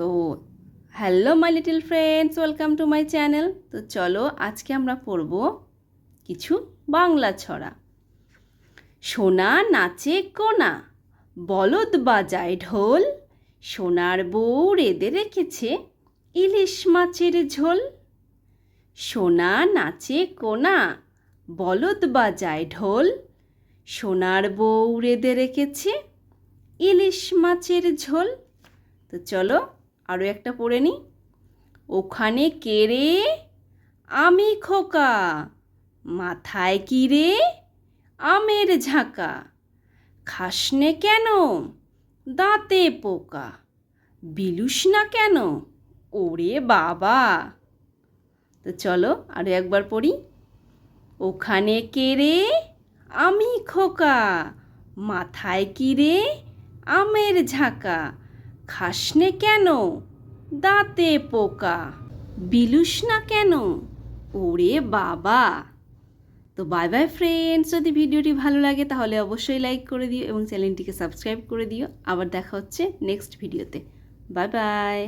তো hello, my little friends, welcome to my channel. তো চলো আজকে আমরা পড়ব কিছু বাংলা ছড়া। সোনা নাচে কোনা, বলদ বাজায় ঢোল, সোনার বউ রেঁধে রেখেছে ইলিশ মাছের ঝোল। সোনা নাচে কোনা, বলদ বাজায় ঢোল, সোনার বউ রেঁধে রেখেছে ইলিশ মাছের ঝোল। তো চলো আরও একটা পড়ে নিই ওখানে কে রে? আমি খোকা। মাথায় কি রে? আমের ঝাঁকা। খাসনে কেন? দাঁতে পোকা। বিলুস না কেন? ওরে বাবা। তো চলো আরও একবার পড়ি। ওখানে কে রে? আমি খোকা। মাথায় কি রে? আমের ঝাঁকা। খাসনে কেন? দাঁতে পোকা। বিলুস না কেন? ওরে বাবা। তো বাই বাই ফ্রেন্ডস যদি ভিডিওটি ভালো লাগে তাহলে অবশ্যই লাইক করে দিও এবং চ্যানেলটিকে সাবস্ক্রাইব করে দিও। আবার দেখা হচ্ছে নেক্সট ভিডিওতে বাই বাই